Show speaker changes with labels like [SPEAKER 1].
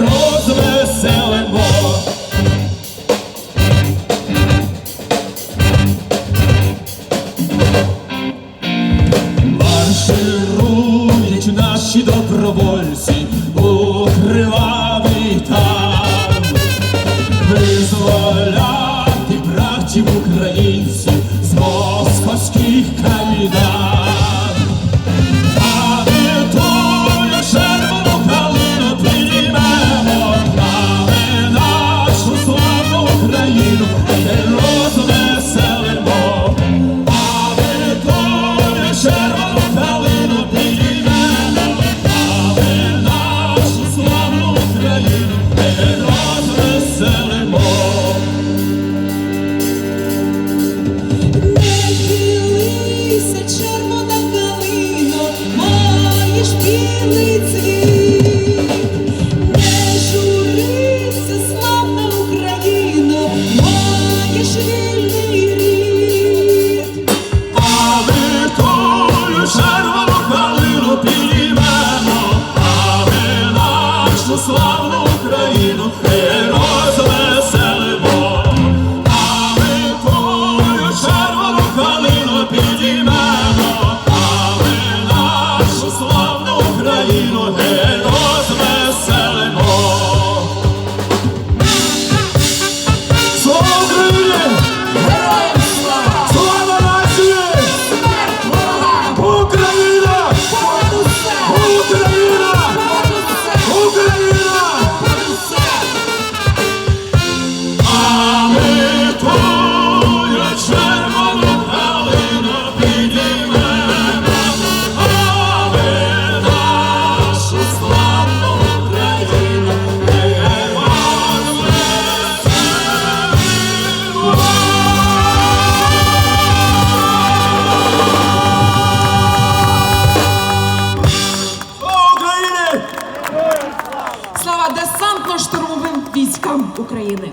[SPEAKER 1] розвеселимо. Марширують наші добровольці у там, визволяти братів українців з московських кайдан. Не розвеселимо. А ми тую червону калину підіймемо, а нашу славну Україну не розвеселимо.
[SPEAKER 2] Не хилися, червона калино, маєш білий цвіт.
[SPEAKER 1] Україну
[SPEAKER 2] Слава десантно-штурмовим військам України!